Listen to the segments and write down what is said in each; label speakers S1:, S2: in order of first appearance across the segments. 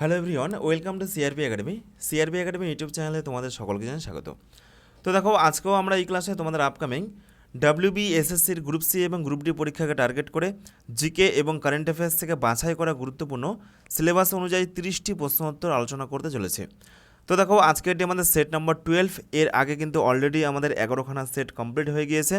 S1: Hello everyone welcome to CRP academy CRP academy YouTube চ্যানেলে তোমাদের সকলকে জানাই স্বাগত। তো দেখো, আজকেও আমরা এই ক্লাসে তোমাদের আপকামিং ডাব্লিউবি এসএসসির গ্রুপ সি এবং গ্রুপ ডি পরীক্ষাকে টার্গেট করে জিকে এবং কারেন্ট অ্যাফেয়ার্স থেকে বাছাই করা গুরুত্বপূর্ণ সিলেবাস অনুযায়ী তিরিশটি প্রশ্নোত্তর আলোচনা করতে চলেছে। তো দেখো, আজকের এটি আমাদের সেট নাম্বার টুয়েলভ এর আগে কিন্তু অলরেডি আমাদের এগারোখানা সেট কমপ্লিট হয়ে গিয়েছে।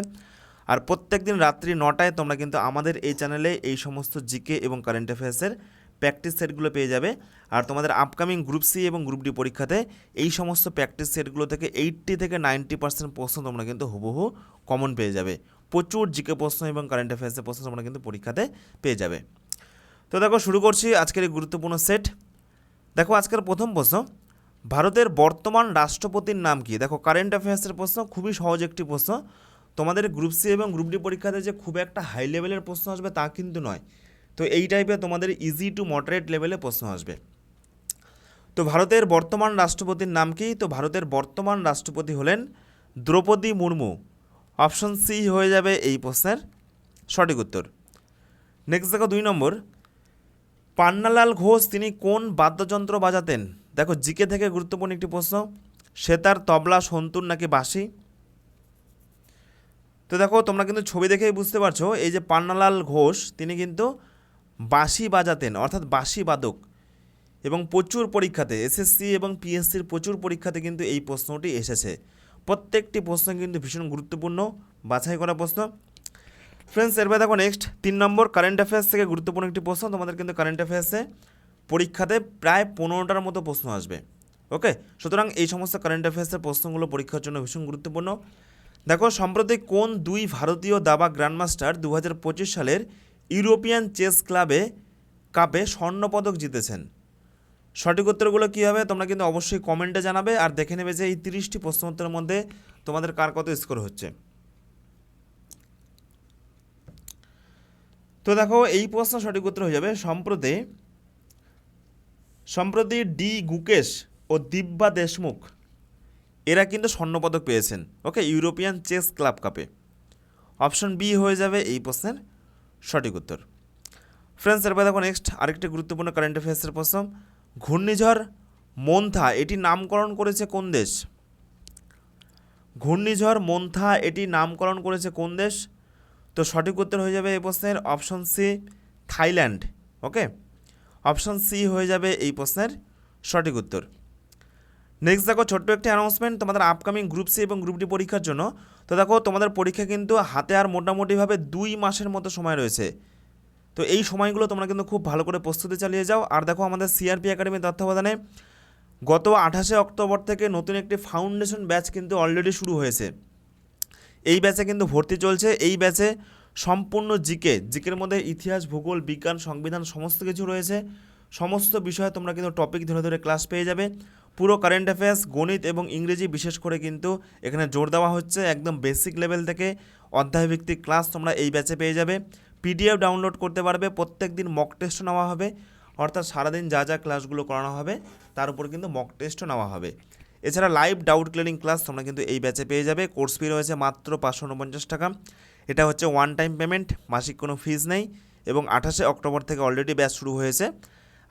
S1: আর প্রত্যেক দিন রাত্রি নটায় তোমরা কিন্তু আমাদের এই চ্যানেলে এই সমস্ত জিকে এবং কারেন্ট অ্যাফেয়ার্সের প্র্যাকটিস সেটগুলো পেয়ে যাবে। আর তোমাদের আপকামিং গ্রুপ সি এবং গ্রুপ ডি পরীক্ষাতে এই সমস্ত প্র্যাকটিস সেটগুলো থেকে এইট্টি থেকে নাইনটি পার্সেন্ট প্রশ্ন তোমরা কিন্তু হুবহু কমন পেয়ে যাবে। প্রচুর জিকে প্রশ্ন এবং কারেন্ট অ্যাফেয়ার্সের প্রশ্ন তোমরা কিন্তু পরীক্ষাতে পেয়ে যাবে। তো দেখো, শুরু করছি আজকের এই গুরুত্বপূর্ণ সেট দেখো, আজকের প্রথম প্রশ্ন, ভারতের বর্তমান রাষ্ট্রপতির নাম কি? দেখো কারেন্ট অ্যাফেয়ার্সের প্রশ্ন খুবই সহজ একটি প্রশ্ন। তোমাদের গ্রুপ সি এবং গ্রুপ ডি পরীক্ষাতে যে খুব একটা হাই লেভেলের প্রশ্ন আসবে তা কিন্তু নয়। তো এই টাইপের তোমাদের ইজি টু মডারেট লেভেলে প্রশ্ন আসবে। তো ভারতের বর্তমান রাষ্ট্রপতির নাম কি? তো ভারতের বর্তমান রাষ্ট্রপতি হলেন দ্রৌপদী মুর্মু। অপশন সি হয়ে যাবে এই প্রশ্নের সঠিক উত্তর। নেক্সট দেখো দুই নম্বর। পান্নালাল ঘোষ তিনি কোন বাদ্যযন্ত্র বাজাতেন? দেখো জিকে থেকে গুরুত্বপূর্ণ একটি প্রশ্ন। সেতার, তবলা, সন্তুর নাকি বাঁশি? তো দেখো তোমরা কিন্তু ছবি দেখেই বুঝতে পারছ, এই যে পান্নালাল ঘোষ, তিনি কিন্তু বাঁশি বাজাতেন, অর্থাৎ বাঁশি বাদক। এবং প্রচুর পরীক্ষাতে এসএসসি এবং পিএসসির প্রচুর পরীক্ষাতে কিন্তু এই প্রশ্নটি এসেছে। প্রত্যেকটি প্রশ্ন কিন্তু ভীষণ গুরুত্বপূর্ণ, বাছাই করা প্রশ্ন। ফ্রেন্ডস এরপরে দেখো নেক্সট তিন নম্বর কারেন্ট অ্যাফেয়ার্স থেকে গুরুত্বপূর্ণ একটি প্রশ্ন, তোমাদের কিন্তু কারেন্ট অ্যাফেয়ার্সে পরীক্ষাতে প্রায় পনেরোটার মতো প্রশ্ন আসবে। ওকে সুতরাং এই সমস্ত কারেন্ট অ্যাফেয়ার্সের প্রশ্নগুলো পরীক্ষার জন্য ভীষণ গুরুত্বপূর্ণ। দেখো, সম্প্রতি কোন দুই ভারতীয় দাবা গ্র্যান্ডমাস্টার দু হাজার পঁচিশ সালের ইউরোপিয়ান চেস ক্লাবে, কাপে স্বর্ণপদক জিতেছেন। সঠিক উত্তরগুলো কী হবে তোমরা কিন্তু অবশ্যই কমেন্টে জানাবে আর দেখে নেবে যে এই তিরিশটি প্রশ্ন উত্তরের মধ্যে তোমাদের কার কত স্কোর হচ্ছে। তো দেখো, এই প্রশ্ন সঠিক উত্তর হয়ে যাবে। সম্প্রতি সম্প্রতি ডি গুকেশ ও দিব্যা দেশমুখ, এরা কিন্তু স্বর্ণপদক পেয়েছেন। ওকে, ইউরোপিয়ান চেস ক্লাব কাপে। অপশন বি হয়ে যাবে এই প্রশ্নের সঠিক উত্তর। ফ্রেন্ডস, এরপর দেখো নেক্সট আরেকটি গুরুত্বপূর্ণ কারেন্ট অ্যাফেয়ার্সের প্রশ্ন। ঘূর্ণিঝড় মন্থা, এটি নামকরণ করেছে কোন দেশ? ঘূর্ণিঝড় মন্থা, এটি নামকরণ করেছে কোন দেশ? তো সঠিক উত্তর হয়ে যাবে এই প্রশ্নের option C Thailand. Okay option C হয়ে যাবে এই প্রশ্নের সঠিক উত্তর। নেক্সট দেখো, ছোট্ট একটি অ্যানাউন্সমেন্ট তোমাদের আপকামিং গ্রুপ সি এবং গ্রুপ ডি পরীক্ষার জন্য। তো দেখো, তোমাদের পরীক্ষা কিন্তু হাতে আর মোটামুটিভাবে দুই মাসের মতো সময় রয়েছে। তো এই সময়গুলো তোমরা কিন্তু খুব ভালো করে প্রস্তুতি চালিয়ে যাও। আর দেখো, আমাদের সিআরপি একাডেমির তত্ত্বাবধানে গত আঠাশে অক্টোবর থেকে নতুন একটি ফাউন্ডেশন ব্যাচ কিন্তু অলরেডি শুরু হয়েছে। এই ব্যাচে কিন্তু ভর্তি চলছে। এই ব্যাচে সম্পূর্ণ জিকে জিকের মধ্যে ইতিহাস, ভূগোল, বিজ্ঞান, সংবিধান সমস্ত কিছু রয়েছে। সমস্ত বিষয়ে তোমরা কিন্তু টপিক ধরে ধরে ক্লাস পেয়ে যাবে। পুরো কারেন্ট অ্যাফেয়ার্স গণিত এবং ইংরেজি বিশেষ করে কিন্তু এখানে জোর দেওয়া হচ্ছে একদম বেসিক লেভেল থেকে অধ্যায়ভিত্তিক ক্লাস তোমরা এই ব্যাচে পেয়ে যাবে। পিডিএফ ডাউনলোড করতে পারবে প্রত্যেক দিন মক টেস্টও নেওয়া হবে। অর্থাৎ সারাদিন যা যা ক্লাসগুলো করানো হবে, তার উপর কিন্তু মক টেস্টও নেওয়া হবে। এছাড়া লাইভ ডাউট ক্লিয়ারিং ক্লাস তোমরা কিন্তু এই ব্যাচে পেয়ে যাবে। কোর্স ফি রয়েছে মাত্র পাঁচশো উনপঞ্চাশ টাকা। এটা হচ্ছে ওয়ান টাইম পেমেন্ট মাসিক কোনো ফিজ নেই। এবং আঠাশে অক্টোবর থেকে অলরেডি ব্যাচ শুরু হয়েছে।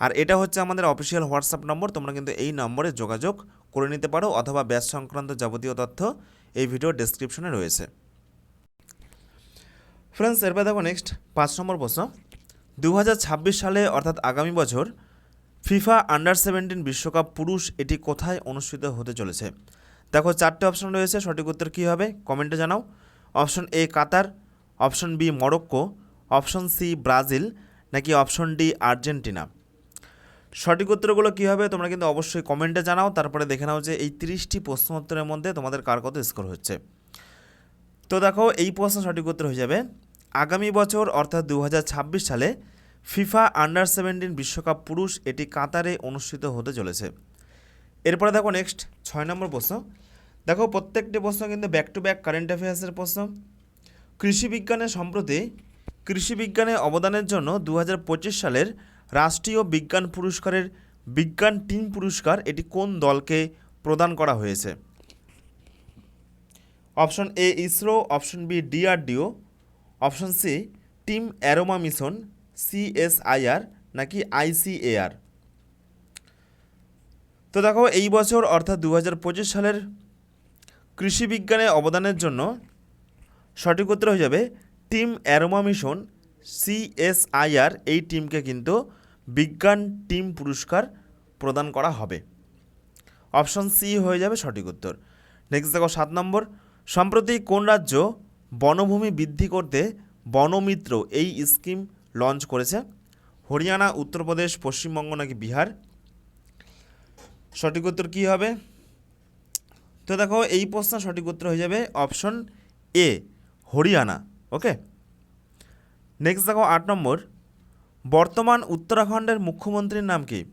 S1: আর এটা হচ্ছে আমাদের অফিসিয়াল হোয়াটসঅ্যাপ নম্বর তোমরা কিন্তু এই নম্বরে যোগাযোগ করে নিতে পারো অথবা ব্যাস সংক্রান্ত যাবতীয় তথ্য এই ভিডিও ডেসক্রিপশনে রয়েছে। ফ্রেন্ডস এরপর দেখো নেক্সট পাঁচ নম্বর প্রশ্ন। দু হাজার ছাব্বিশ সালে, অর্থাৎ আগামী বছর ফিফা আন্ডার সেভেন্টিন বিশ্বকাপ পুরুষ এটি কোথায় অনুষ্ঠিত হতে চলেছে? দেখো, চারটে অপশন রয়েছে, সঠিক উত্তর কী হবে? কমেন্টে জানাও। Option A Qatar option B Morocco option C Brazil, নাকি অপশন ডি আর্জেন্টিনা? সঠিক উত্তরগুলো কী হবে তোমরা কিন্তু অবশ্যই কমেন্টে জানাও, তারপরে দেখে নাও যে এই তিরিশটি প্রশ্ন উত্তরের মধ্যে তোমাদের কার কত স্কোর হচ্ছে। তো দেখো, এই প্রশ্ন সঠিক উত্তর হয়ে যাবে। আগামী বছর, অর্থাৎ দু হাজার ছাব্বিশ সালে, ফিফা আন্ডার সেভেন্টিন বিশ্বকাপ পুরুষ এটি কাতারে অনুষ্ঠিত হতে চলেছে। এরপরে দেখো নেক্সট, ছয় নম্বর প্রশ্ন। দেখো, প্রত্যেকটি প্রশ্ন কিন্তু ব্যাক টু ব্যাক কারেন্ট অ্যাফেয়ার্সের প্রশ্ন। কৃষি বিজ্ঞানে সম্প্রতি কৃষি বিজ্ঞানে অবদানের জন্য দু হাজার পঁচিশ সালের রাষ্ট্রীয় বিজ্ঞান পুরস্কারের বিজ্ঞান টিম পুরস্কার এটি কোন দলকে প্রদান করা হয়েছে? Option A ISRO, option B DRDO, option C team aroma mission, CSIR নাকি আইসিএআর? তো দেখো, এই বছর অর্থাৎ দু হাজার পঁচিশ সালের কৃষি বিজ্ঞানে অবদানের জন্য সঠিক উত্তর হয়ে যাবে, টিম অ্যারোমা মিশন, সিএসআইআর, এই টিমকে কিন্তু বিজ্ঞান টিম পুরস্কার প্রদান করা হবে। অপশন সি হয়ে যাবে সঠিক উত্তর। নেক্সট দেখো সাত নম্বর। সম্প্রতি কোন রাজ্য বনভূমি বৃদ্ধি করতে বনমিত্র এই স্কিম লঞ্চ করেছে? হরিয়ানা, উত্তরপ্রদেশ, পশ্চিমবঙ্গ নাকি বিহার? সঠিক উত্তর কী হবে? তো দেখো এই প্রশ্ন সঠিক উত্তর হয়ে যাবে option A, Haryana, okay? Next দেখো আট নম্বর। বর্তমান উত্তরাখণ্ডের মুখ্যমন্ত্রীর নাম কি?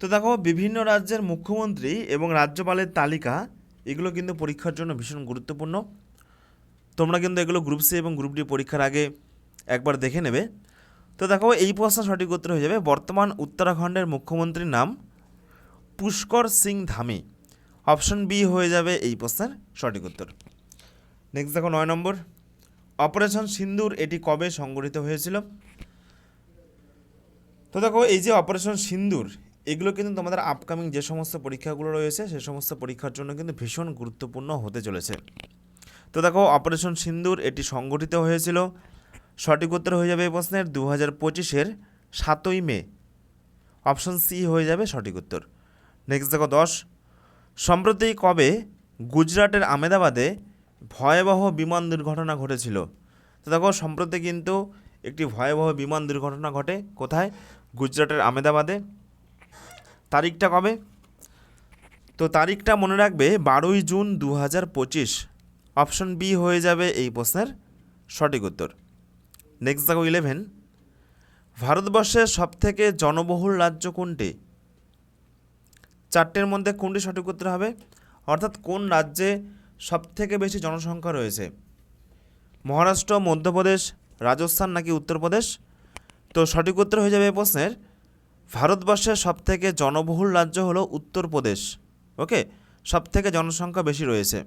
S1: তো দেখো, বিভিন্ন রাজ্যের মুখ্যমন্ত্রী এবং রাজ্যপালের তালিকা, এগুলো কিন্তু পরীক্ষার জন্য ভীষণ গুরুত্বপূর্ণ। তোমরা কিন্তু এগুলো গ্রুপ সি এবং গ্রুপ ডি পরীক্ষার আগে একবার দেখে নেবে। তো দেখো, এই প্রশ্ন সঠিক উত্তর হয়ে যাবে। বর্তমান উত্তরাখণ্ডের মুখ্যমন্ত্রীর নাম পুষ্কর সিং ধামি। অপশন বি হয়ে যাবে এই প্রশ্নের সঠিক উত্তর। নেক্সট দেখো, নয় নম্বর। অপারেশন সিন্দুর, এটি কবে সংগঠিত হয়েছিল? তো দেখো, এই যে অপারেশন সিন্দুর, এগুলো কিন্তু তোমাদের আপকামিং যে সমস্ত পরীক্ষাগুলো রয়েছে, সে সমস্ত পরীক্ষার জন্য কিন্তু ভীষণ গুরুত্বপূর্ণ হতে চলেছে। তো দেখো, অপারেশন সিন্দুর, এটি সংগঠিত হয়েছিল। সঠিক উত্তর হয়ে যাবে এই প্রশ্নের দু হাজার পঁচিশের সাতই মে। অপশন সি হয়ে যাবে সঠিক উত্তর। নেক্সট দেখো, দশ। সম্প্রতি কবে গুজরাটের আমেদাবাদে ভয়াবহ বিমান দুর্ঘটনা ঘটেছিল। তো দেখো, সম্প্রতি কিন্তু একটি ভয়াবহ বিমান দুর্ঘটনা ঘটে। কোথায়? গুজরাটের আমেদাবাদে তারিখটা কবে? তো তারিখটা মনে রাখবে বারোই জুন দু হাজার পঁচিশ। অপশন বি হয়ে যাবে এই প্রশ্নের সঠিক উত্তর। নেক্সট দেখো ইলেভেন ভারতবর্ষের সবথেকে জনবহুল রাজ্য কোনটি? চারটের মধ্যে কোনটি সঠিক উত্তর হবে? অর্থাৎ কোন রাজ্যে সবথেকে বেশি জনসংখ্যা রয়েছে। মহারাষ্ট্র, মধ্যপ্রদেশ, রাজস্থান নাকি উত্তরপ্রদেশ? তো সঠিক উত্তর হয়ে যাবে এই প্রশ্নের। ভারতবর্ষের সবথেকে জনবহুল রাজ্য হলো উত্তরপ্রদেশ। ওকে? সবথেকে জনসংখ্যা বেশি রয়েছে।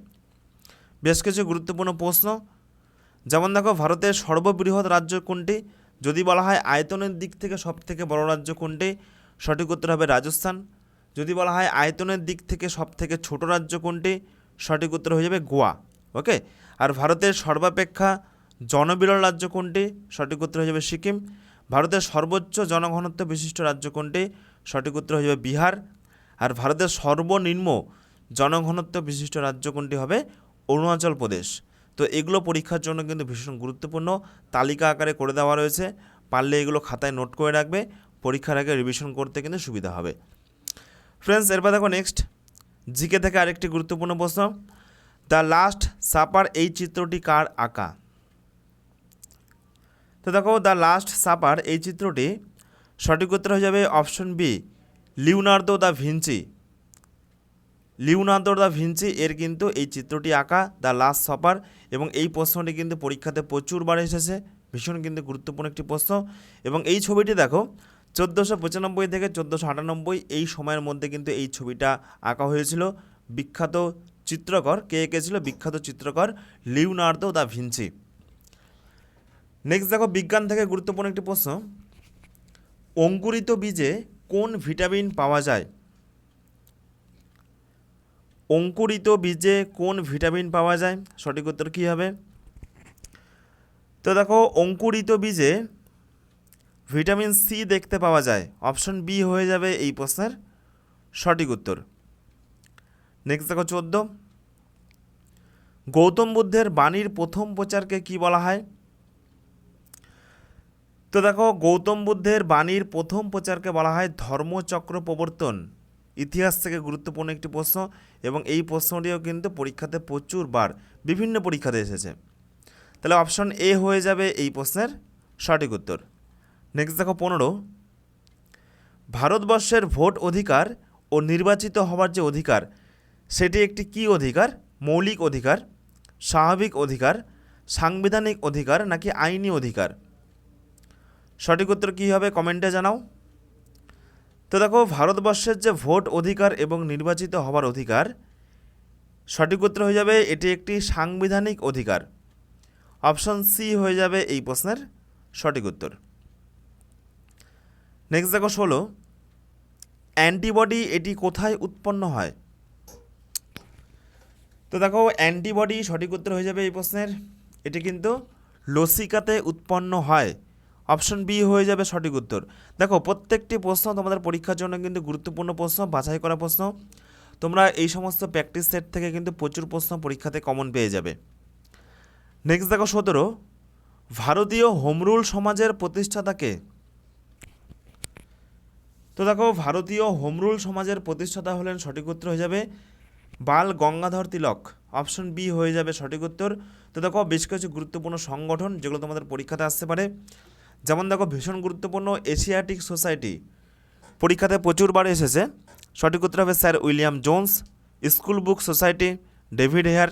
S1: বেশ কিছু গুরুত্বপূর্ণ প্রশ্ন। যেমন দেখো, ভারতের সর্ববৃহৎ রাজ্য কোনটি? যদি বলা হয় আয়তনের দিক থেকে সবথেকে বড় রাজ্য কোনটি? সঠিক উত্তর হবে রাজস্থান। যদি বলা হয় আয়তনের দিক থেকে সবথেকে ছোট রাজ্য কোনটি? সঠিক উত্তর হয়ে যাবে গোয়া ওকে আর ভারতের সর্বাপেক্ষা জনবিরল রাজ্য কোনটি? সঠিক উত্তর হয়ে যাবে সিকিম। ভারতের সর্বোচ্চ জনঘনত্ব বিশিষ্ট রাজ্য কোনটি? সঠিক উত্তর হয়ে যাবে বিহার। আর ভারতের সর্বনিম্ন জনঘনত্ব বিশিষ্ট রাজ্য কোনটি হবে? অরুণাচল প্রদেশ। তো এগুলো পরীক্ষার জন্য কিন্তু ভীষণ গুরুত্বপূর্ণ। তালিকা আকারে করে দেওয়া রয়েছে। পারলে এগুলো খাতায় নোট করে রাখবে। পরীক্ষার আগে রিভিশন করতে কিন্তু সুবিধা হবে। ফ্রেন্ডস এরপর দেখো নেক্সট জিকে থেকে আরেকটি গুরুত্বপূর্ণ প্রশ্ন। দ্য লাস্ট সাপার এই চিত্রটি কার আঁকা? তো দেখো, দ্য লাস্ট সাপার এই চিত্রটি সঠিক উত্তর হয়ে যাবে option B, Leonardo da Vinci. Leonardo da Vinci এর কিন্তু এই চিত্রটি আঁকা, দ্য লাস্ট সাপার, এবং এই প্রশ্নটি কিন্তু পরীক্ষাতে প্রচুরবার এসেছে। ভীষণ কিন্তু গুরুত্বপূর্ণ একটি প্রশ্ন। এবং এই ছবিটি দেখো চোদ্দোশো পঁচানব্বই থেকে চোদ্দোশো আটানব্বই এই সময়ের মধ্যে কিন্তু এই ছবিটা আঁকা হয়েছিল। বিখ্যাত চিত্রকর, কে এঁকেছিল বিখ্যাত চিত্রকর লিওনার্দো দ্য ভিঞ্চি। নেক্সট দেখো, বিজ্ঞান থেকে গুরুত্বপূর্ণ একটি প্রশ্ন। অঙ্কুরিত বীজে কোন ভিটামিন পাওয়া যায়? অঙ্কুরিত বীজে কোন ভিটামিন পাওয়া যায়? সঠিক উত্তর কী হবে? তো দেখো, অঙ্কুরিত বীজে ভিটামিন সি দেখতে পাওয়া যায়। অপশন বি হয়ে যাবে এই প্রশ্নের সঠিক উত্তর। নেক্সট দেখো চোদ্দ। গৌতম বুদ্ধের বাণীর প্রথম প্রচারকে কি বলা হয়? তো দেখো, গৌতম বুদ্ধের বাণীর প্রথম প্রচারকে বলা হয় ধর্মচক্র প্রবর্তন। ইতিহাস থেকে গুরুত্বপূর্ণ একটি প্রশ্ন এবং এই প্রশ্নটিও কিন্তু পরীক্ষাতে প্রচুরবার, বিভিন্ন পরীক্ষাতে এসেছে। তাহলে অপশন এ হয়ে যাবে এই প্রশ্নের সঠিক উত্তর। নেক্সট দেখো পনেরো। ভারতবর্ষের ভোট অধিকার ও নির্বাচিত হওয়ার যে অধিকার, সেটি একটি কী অধিকার? মৌলিক অধিকার, স্বাভাবিক অধিকার, সাংবিধানিক অধিকার নাকি আইনি অধিকার? সঠিক উত্তর কী হবে কমেন্টে জানাও। তো দেখো, ভারতবর্ষের যে ভোট অধিকার এবং নির্বাচিত হওয়ার অধিকার, সঠিক উত্তর হয়ে যাবে এটি একটি সাংবিধানিক অধিকার। অপশন সি হয়ে যাবে এই প্রশ্নের সঠিক উত্তর। নেক্সট দেখো ষোলো। অ্যান্টিবডি এটি কোথায় উৎপন্ন হয়? তো দেখো, অ্যান্টিবডি সঠিক উত্তর হয়ে যাবে এই প্রশ্নের। এটি কিন্তু লসিকাতে উৎপন্ন হয়। অপশন বি হয়ে যাবে সঠিক উত্তর। দেখো, প্রত্যেকটি প্রশ্ন তোমাদের পরীক্ষার জন্য কিন্তু গুরুত্বপূর্ণ প্রশ্ন, বাছাই করা প্রশ্ন। তোমরা এই সমস্ত প্র্যাকটিস সেট থেকে কিন্তু প্রচুর প্রশ্ন পরীক্ষাতে কমন পেয়ে যাবে। নেক্সট দেখো, সতেরো। ভারতীয় হোমরুল সমাজের প্রতিষ্ঠাতাকে তো দেখো, ভারতীয় হোমরুল সমাজের প্রতিষ্ঠাতা হলেন সঠিক উত্তর হয়ে যাবে বাল গঙ্গাধর তিলক। অপশন বি হয়ে যাবে সঠিক উত্তর। তো দেখো, বেশ কিছু গুরুত্বপূর্ণ সংগঠন যেগুলো তোমাদের পরীক্ষাতে আসতে পারে। যেমন দেখো, ভীষণ গুরুত্বপূর্ণ এশিয়াটিক সোসাইটি। পরীক্ষাতে প্রচুরবার এসেছে। সঠিক উত্তর হবে sir William Jones. School book society, David Hare.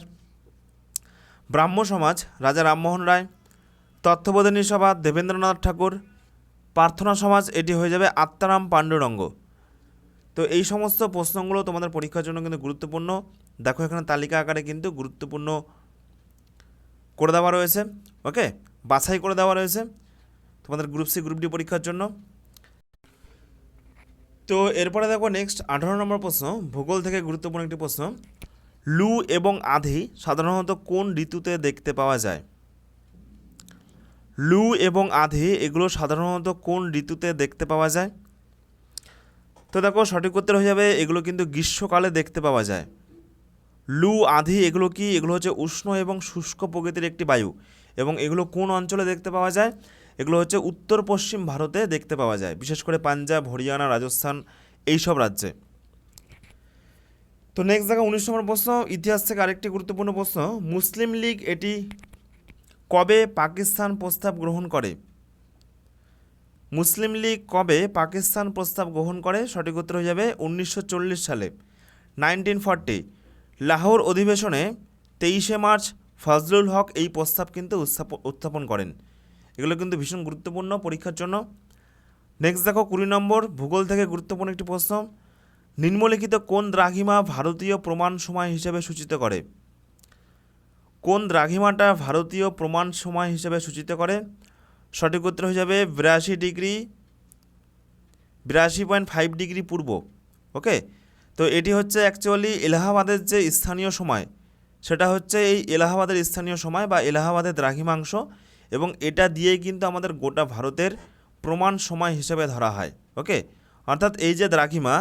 S1: Brahmo Samaj Raja Rammohan রায়। তত্ত্ববোধিনী সভা, দেবেন্দ্রনাথ ঠাকুর। প্রার্থনা সমাজ, এটি হয়ে যাবে আত্মারাম পাণ্ডুরঙ্গ। তো এই সমস্ত প্রশ্নগুলো তোমাদের পরীক্ষার জন্য কিন্তু গুরুত্বপূর্ণ। দেখো এখানে তালিকা আকারে কিন্তু গুরুত্বপূর্ণ করে দেওয়া রয়েছে, ওকে? বাছাই করে দেওয়া রয়েছে তোমাদের গ্রুপ সি গ্রুপ ডি পরীক্ষার জন্য। তো এরপরে দেখো নেক্সট আঠারো নম্বর প্রশ্ন, ভূগোল থেকে গুরুত্বপূর্ণ একটি প্রশ্ন। লু এবং আধি সাধারণত কোন ঋতুতে দেখতে পাওয়া যায়? লু এবং আধি, এগুলো সাধারণত কোন ঋতুতে দেখতে পাওয়া যায়? তো দেখো, সঠিক উত্তর হয়ে যাবে, এগুলো কিন্তু গ্রীষ্মকালে দেখতে পাওয়া যায়। লু, আধি, এগুলো কি? এগুলো হচ্ছে উষ্ণ এবং শুষ্ক প্রকৃতির একটি বায়ু। এবং এগুলো কোন অঞ্চলে দেখতে পাওয়া যায়? এগুলো হচ্ছে উত্তর পশ্চিম ভারতে দেখতে পাওয়া যায়, বিশেষ করে পাঞ্জাব, হরিয়ানা, রাজস্থান, এইসব রাজ্যে। তো নেক্সট দেখা, উনিশ নম্বর প্রশ্ন, ইতিহাস থেকে আরেকটি গুরুত্বপূর্ণ প্রশ্ন, মুসলিম লীগ এটি কবে পাকিস্তান প্রস্তাব গ্রহণ করে? মুসলিম লীগ কবে পাকিস্তান প্রস্তাব গ্রহণ করে? সঠিক উত্তর হয়ে যাবে উনিশশো চল্লিশ সালে। নাইনটিন ফর্টি, লাহোর অধিবেশনে তেইশে মার্চ ফজলুল হক এই প্রস্তাব কিন্তু উত্থাপ- উত্থাপন করেন। এগুলো কিন্তু ভীষণ গুরুত্বপূর্ণ পরীক্ষার জন্য। নেক্সট দেখো কুড়ি নম্বর, ভূগোল থেকে গুরুত্বপূর্ণ একটি প্রশ্ন। নিম্নলিখিত কোন দ্রাঘিমা ভারতীয় প্রমাণ সময় হিসেবে সূচিত করে? কোন দ্রাঘিমাটা ভারতীয় প্রমাণ সময় হিসেবে সূচিত করে? সঠিক উত্তর হয়ে যাবে বিরাশি ডিগ্রি, বিরাশি পয়েন্ট ফাইভ ডিগ্রি পূর্ব, ওকে? তো এটি হচ্ছে অ্যাকচুয়ালি এলাহাবাদের যে স্থানীয় সময়, সেটা হচ্ছে এই এলাহাবাদের স্থানীয় সময় বা এলাহাবাদের দ্রাঘিমাংশ এবং এটা দিয়েই কিন্তু আমাদের গোটা ভারতের প্রমাণ সময় হিসেবে ধরা হয়, ওকে? অর্থাৎ এই যে দ্রাঘিমা,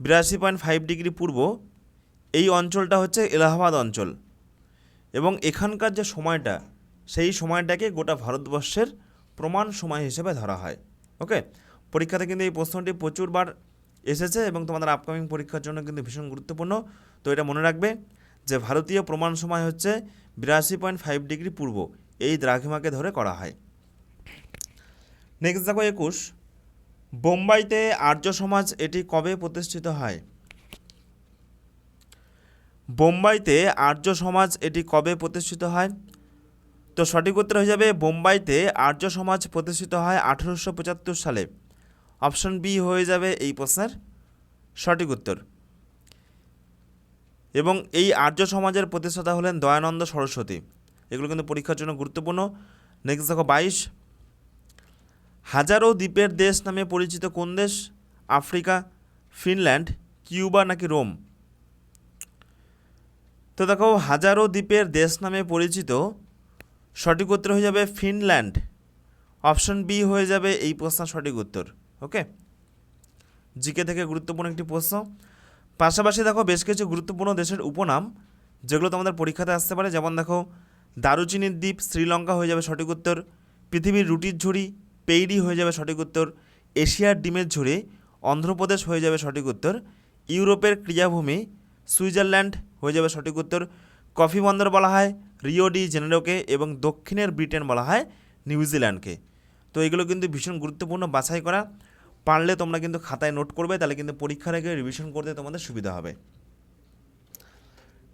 S1: বিরাশি পয়েন্ট ফাইভ ডিগ্রি পূর্ব, এই অঞ্চলটা হচ্ছে এলাহাবাদ অঞ্চল। এবং এখানকার যে সময়টা, সেই সময়টাকে গোটা ভারতবর্ষের প্রমাণ সময় হিসেবে ধরা হয়। ওকে পরীক্ষাতে কিন্তু এই প্রশ্নটি প্রচুরবার এসেছে এবং তোমাদের আপকামিং পরীক্ষার জন্য কিন্তু ভীষণ গুরুত্বপূর্ণ। তো এটা মনে রাখবে যে ভারতীয় প্রমাণ সময় হচ্ছে বিরাশি পয়েন্ট ফাইভ ডিগ্রি পূর্ব। এই দ্রাঘিমাকে ধরে করা হয়। নেক্সট দেখো একুশ। বোম্বাইতে আর্য সমাজ এটি কবে প্রতিষ্ঠিত হয়? বোম্বাইতে আর্য সমাজ এটি কবে প্রতিষ্ঠিত হয়? তো সঠিক উত্তর হয়ে যাবে বোম্বাইতে আর্য সমাজ প্রতিষ্ঠিত হয় আঠেরোশো পঁচাত্তর সালে। অপশন বি হয়ে যাবে এই প্রশ্নের সঠিক উত্তর। এবং এই আর্য সমাজের প্রতিষ্ঠাতা হলেন দয়ানন্দ সরস্বতী। এগুলো কিন্তু পরীক্ষার জন্য গুরুত্বপূর্ণ। নেক্সট দেখো বাইশ। হাজারো দ্বীপের দেশ নামে পরিচিত কোন দেশ? আফ্রিকা, ফিনল্যান্ড, কিউবা নাকি রোম? তো দেখো, হাজারো দ্বীপের দেশ নামে পরিচিত। সঠিক উত্তর হয়ে যাবে ফিনল্যান্ড। অপশন বি হয়ে যাবে এই প্রশ্ন সঠিক উত্তর, ওকে? জিকে থেকে গুরুত্বপূর্ণ একটি প্রশ্ন। পাশাপাশি দেখো, বেশ কিছু গুরুত্বপূর্ণ দেশের উপনাম, যেগুলো তোমাদের পরীক্ষাতে আসতে পারে। যেমন দেখো, দারুচিনির দ্বীপ শ্রীলঙ্কা হয়ে যাবে সঠিক উত্তর। পৃথিবীর রুটির ঝুড়ি পেইরি হয়ে যাবে সঠিক উত্তর। এশিয়ার ডিমের ঝুড়ি অন্ধ্রপ্রদেশ হয়ে যাবে সঠিক উত্তর। ইউরোপের ক্রিয়াভূমি সুইজারল্যান্ড হয়ে যাবে সঠিক উত্তর। কফি বন্দর বলা হয় রিও ডি জেনেরোকে এবং দক্ষিণের ব্রিটেন বলা হয় নিউজিল্যান্ডকে। তো এগুলো কিন্তু ভীষণ গুরুত্বপূর্ণ বাছাই করা। পারলে তোমরা কিন্তু খাতায় নোট করবে, তাহলে কিন্তু পরীক্ষার আগে রিভিশন করতে তোমাদের সুবিধা হবে।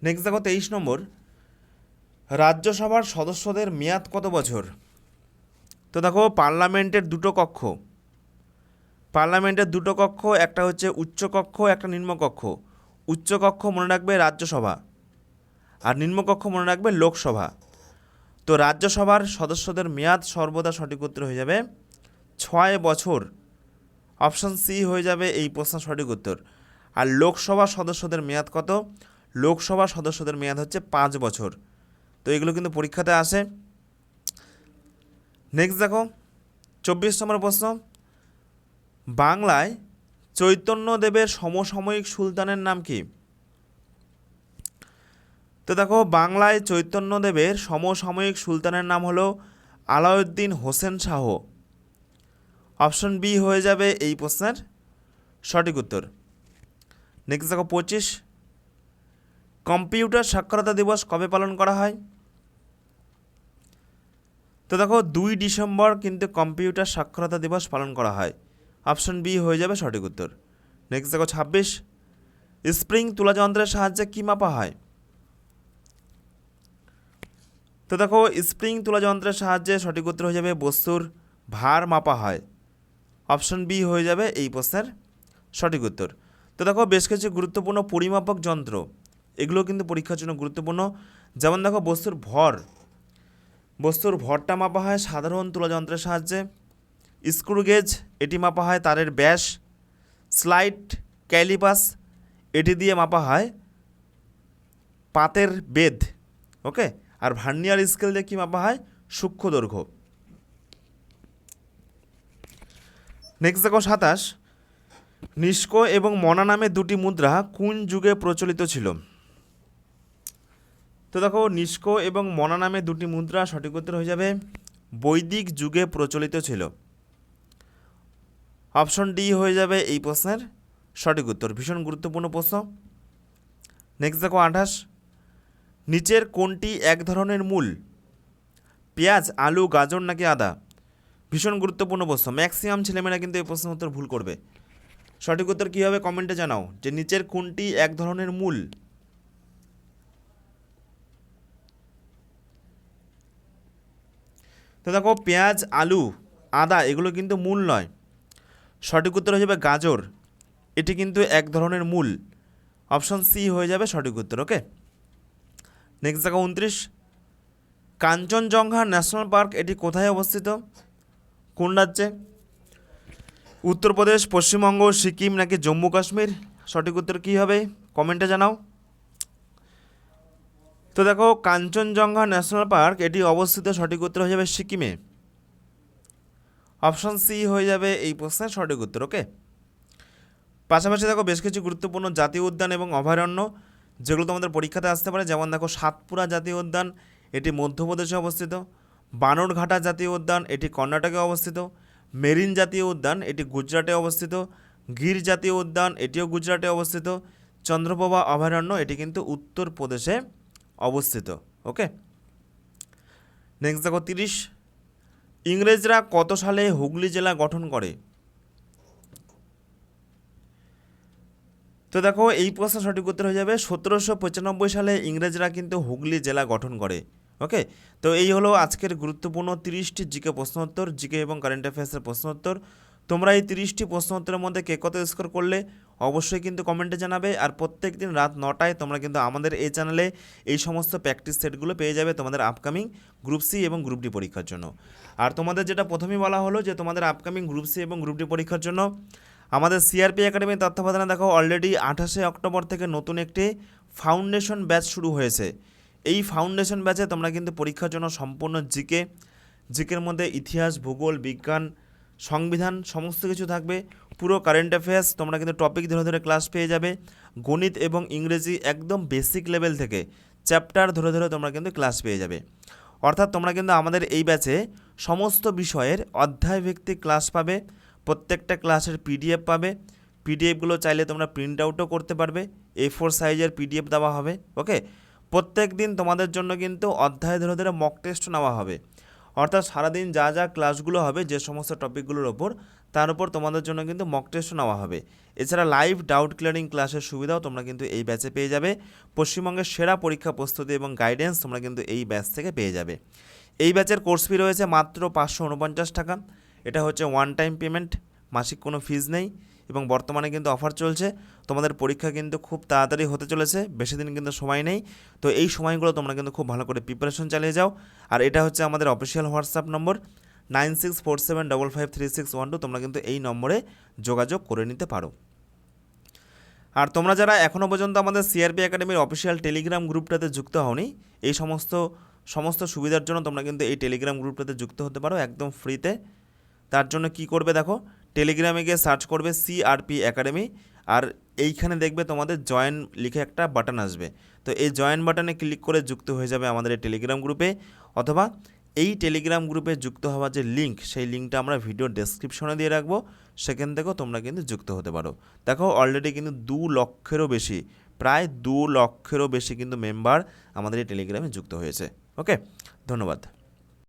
S1: নেক্সট দেখো তেইশ নম্বর। রাজ্যসভার সদস্যদের মেয়াদ কত বছর? তো দেখো, পার্লামেন্টের দুটো কক্ষ। পার্লামেন্টের দুটো কক্ষ, একটা হচ্ছে উচ্চকক্ষ একটা নিম্নকক্ষ উচ্চকক্ষ মনে রাখবে রাজ্যসভা আর নিম্নকক্ষ মনে রাখবে লোকসভা। তো রাজ্যসভার সদস্যদের মেয়াদ সর্বদা সঠিক উত্তর হয়ে যাবে ছয় বছর। অপশান সি হয়ে যাবে এই প্রশ্ন সঠিক উত্তর। আর লোকসভা সদস্যদের মেয়াদ কত? লোকসভা সদস্যদের মেয়াদ হচ্ছে পাঁচ বছর। তো এগুলো কিন্তু পরীক্ষাতে আসে। নেক্সট দেখো, চব্বিশ নম্বর প্রশ্ন। বাংলায় চৈতন্যদেবের সমসাময়িক সুলতানের নাম কি? তো দেখো, বাংলায় চৈতন্যদেবের সমসাময়িক সুলতানের নাম হলো আলাউদ্দিন হোসেন শাহ। অপশন বি হয়ে যাবে এই প্রশ্নের সঠিক উত্তর। নেক্সট দেখো, পঁচিশ। কম্পিউটার সাক্ষরতা দিবস কবে পালন করা হয়? তো দেখো, দুই ডিসেম্বর কিন্তু কম্পিউটার সাক্ষরতা দিবস পালন করা হয়। অপশন বি হয়ে যাবে সঠিক উত্তর। নেক্সট দেখো ছাব্বিশ। স্প্রিং তুলা যন্ত্রের সাহায্যে কী মাপা হয়? তো দেখো, স্প্রিং তুলা যন্ত্রের সাহায্যে সঠিক উত্তর হয়ে যাবে বস্তুর ভার মাপা হয়। অপশন বি হয়ে যাবে এই প্রশ্নের সঠিক উত্তর। তো দেখো, বেশ কিছু গুরুত্বপূর্ণ পরিমাপক যন্ত্র, এগুলো কিন্তু পরীক্ষার জন্য গুরুত্বপূর্ণ। যেমন দেখো, বস্তুর ভর। বস্তুর ভরটা মাপা হয় সাধারণ তুলা যন্ত্রের সাহায্যে। স্ক্রু গেজ এটি মাপা হয় তারের ব্যাস, স্লাইড, ক্যালিপাস, এটি দিয়ে মাপা হয় পাতের বেদ ওকে? আর ভার্নিয়ার স্কেল দিয়ে কী মাপা হয়? সূক্ষ্ম দৈর্ঘ্য। নেক্সট দেখো সাতাশ। নিষ্ক এবং মনা নামে দুটি মুদ্রা কোন যুগে প্রচলিত ছিল? তো দেখো, নিষ্ক এবং মনা নামে দুটি মুদ্রা সঠিক উত্তর হয়ে যাবে বৈদিক যুগে প্রচলিত ছিল। অপশন ডি হয়ে যাবে এই প্রশ্নের সঠিক উত্তর। ভীষণ গুরুত্বপূর্ণ প্রশ্ন। নেক্সট দেখো আঠাশ। নিচের কোনটি এক ধরনের মূল? পেঁয়াজ, আলু, গাজর নাকি আদা? ভীষণ গুরুত্বপূর্ণ প্রশ্ন। ম্যাক্সিমাম ছেলেমেয়েরা কিন্তু এই প্রশ্নের উত্তর ভুল করবে। সঠিক উত্তর কী হবে কমেন্টে জানাও। যে নিচের কোনটি এক ধরনের মূল? তো দেখো, পেঁয়াজ, আলু, আদা এগুলো কিন্তু মূল নয়। সঠিক উত্তর হয়ে যাবে গাজর। এটি কিন্তু এক ধরনের মূল। অপশন সি হয়ে যাবে সঠিক উত্তর, ওকে? নেক্সট দেখো উনত্রিশ। কাঞ্চনজঙ্ঘা ন্যাশনাল পার্ক এটি কোথায় অবস্থিত? কোন রাজ্যে? উত্তরপ্রদেশ, পশ্চিমবঙ্গ, সিকিম নাকি জম্মু কাশ্মীর? সঠিক উত্তর কী হবে? কমেন্টে জানাও। তো দেখো, কাঞ্চনজঙ্ঘা ন্যাশনাল পার্ক এটি অবস্থিত সঠিক উত্তর হয়ে যাবে সিকিমে। অপশন সি হয়ে যাবে এই প্রশ্নের সঠিক উত্তর ওকে পাশাপাশি দেখো বেশ কিছু গুরুত্বপূর্ণ জাতীয় উদ্যান এবং অভয়ারণ্য, যেগুলো তোমাদের পরীক্ষাতে আসতে পারে। যেমন দেখো সাতপুরা জাতীয় উদ্যান, এটি মধ্যপ্রদেশে অবস্থিত। বানরঘাটা জাতীয় উদ্যান, এটি কর্ণাটকে অবস্থিত। মেরিন জাতীয় উদ্যান, এটি গুজরাটে অবস্থিত। গির জাতীয় উদ্যান, এটিও গুজরাটে অবস্থিত। চন্দ্রপ্রভা অভয়ারণ্য, এটি কিন্তু উত্তরপ্রদেশে অবস্থিত ওকে নেক্সট দেখো তিরিশ। ইংরেজরা কত সালে হুগলি জেলা গঠন করে? তো দেখো, এই প্রশ্ন সঠিক উত্তর হয়ে যাবে। সতেরোশো পঁচানব্বই সালে ইংরেজরা কিন্তু হুগলি জেলা গঠন করে, ওকে? তো এই হলো আজকের গুরুত্বপূর্ণ তিরিশটি জিকে প্রশ্নোত্তর জিকে এবং কারেন্ট অ্যাফেয়ার্সের প্রশ্নোত্তর তোমরা এই তিরিশটি প্রশ্নোত্তরের মধ্যে কে কত স্কোর করলে, অবশ্যই কিন্তু কমেন্টে জানাবে। আর প্রত্যেক দিন রাত নটায় তোমরা কিন্তু আমাদের এই চ্যানেলে এই সমস্ত প্র্যাকটিস সেটগুলো পেয়ে যাবে তোমাদের আপকামিং গ্রুপ সি এবং গ্রুপ ডি পরীক্ষার জন্য। আর তোমাদের যেটা প্রথমেই বলা হলো যে তোমাদের আপকামিং গ্রুপ সি এবং গ্রুপ ডি পরীক্ষার জন্য আমাদের সিআরপি একাডেমি তত্ত্বাবধানে দেখো অলরেডি আঠাশে অক্টোবর থেকে নতুন একটি ফাউন্ডেশন ব্যাচ শুরু হয়েছে। এই ফাউন্ডেশন ব্যাচে তোমরা কিন্তু পরীক্ষার জন্য সম্পূর্ণ জিকে, জিকের মধ্যে ইতিহাস, ভূগোল, বিজ্ঞান, সংবিধান সমস্ত কিছু থাকবে। পুরো কারেন্ট অ্যাফেয়ার্স তোমরা কিন্তু টপিক ধরে ধরে ক্লাস পেয়ে যাবে। গণিত এবং ইংরেজি একদম বেসিক লেভেল থেকে চ্যাপ্টার ধরে ধরে তোমরা কিন্তু ক্লাস পেয়ে যাবে। অর্থাৎ তোমরা কিন্তু আমাদের এই ব্যাচে সমস্ত বিষয়ের অধ্যায় অধ্যায়ভিত্তিক ক্লাস পাবে, প্রত্যেকটা ক্লাসের পিডিএফ পাবে। পিডিএফগুলো চাইলে তোমরা প্রিন্ট আউটও করতে পারবে এ ফোর সাইজের পিডিএফ দেওয়া হবে ওকে প্রত্যেক দিন তোমাদের জন্য কিন্তু অধ্যায় ধরে ধরে মক টেস্ট নেওয়া হবে। অর্থাৎ সারাদিন যা যা ক্লাসগুলো হবে, যে সমস্ত টপিকগুলোর ওপর, তার উপর তোমাদের জন্য কিন্তু মক টেস্টও নেওয়া হবে। এছাড়া লাইভ ডাউট ক্লিয়ারিং ক্লাসের সুবিধাও তোমরা কিন্তু এই ব্যাচে পেয়ে যাবে। পশ্চিমবঙ্গের সেরা পরীক্ষা প্রস্তুতি এবং গাইডেন্স তোমরা কিন্তু এই ব্যাচ থেকে পেয়ে যাবে। এই ব্যাচের কোর্স ফি রয়েছে মাত্র পাঁচশো উনপঞ্চাশ টাকা। এটা হচ্ছে ওয়ান টাইম পেমেন্ট মাসিক কোনো ফিজ নেই এবং বর্তমানে কিন্তু অফার চলছে। তোমাদের পরীক্ষা কিন্তু খুব তাড়াতাড়ি হতে চলেছে, বেশি দিন কিন্তু সময় নেই। তো এই সময়গুলো তোমরা কিন্তু খুব ভালো করে প্রিপারেশন চালিয়ে যাও। আর এটা হচ্ছে আমাদের অফিসিয়াল হোয়াটসঅ্যাপ নম্বর nine six four seven double five three six one two তোমরা কিন্তু এই নম্বরে যোগাযোগ করে নিতে পারো। আর তোমরা যারা এখনও পর্যন্ত আমাদের সিআরপি একাডেমির অফিসিয়াল টেলিগ্রাম গ্রুপটাতে যুক্ত হওনি, এই সমস্ত সমস্ত সুবিধার জন্য তোমরা কিন্তু এই টেলিগ্রাম গ্রুপটাতে যুক্ত হতে পারো একদম ফ্রিতে তার জন্য কি করবে দেখো টেলিগ্রামে গিয়ে সার্চ করবে সিআরপি একাডেমি আর এইখানে দেখবে তোমাদের জয়েন লিখে একটা বাটন আসবে। তো এই জয়েন বাটনে ক্লিক করে যুক্ত হয়ে যাবে আমাদের এই টেলিগ্রাম গ্রুপে অথবা এই টেলিগ্রাম গ্রুপে যুক্ত হওয়ার যে লিঙ্ক সেই লিঙ্কটা আমরা ভিডিও ডেসক্রিপশনে দিয়ে রাখব। সেখান থেকেও তোমরা কিন্তু যুক্ত হতে পারো। দেখো অলরেডি কিন্তু দু লক্ষেরও বেশি, প্রায় দু লক্ষেরও বেশি কিন্তু মেম্বার আমাদের এই টেলিগ্রামে যুক্ত হয়েছে। ওকে ধন্যবাদ।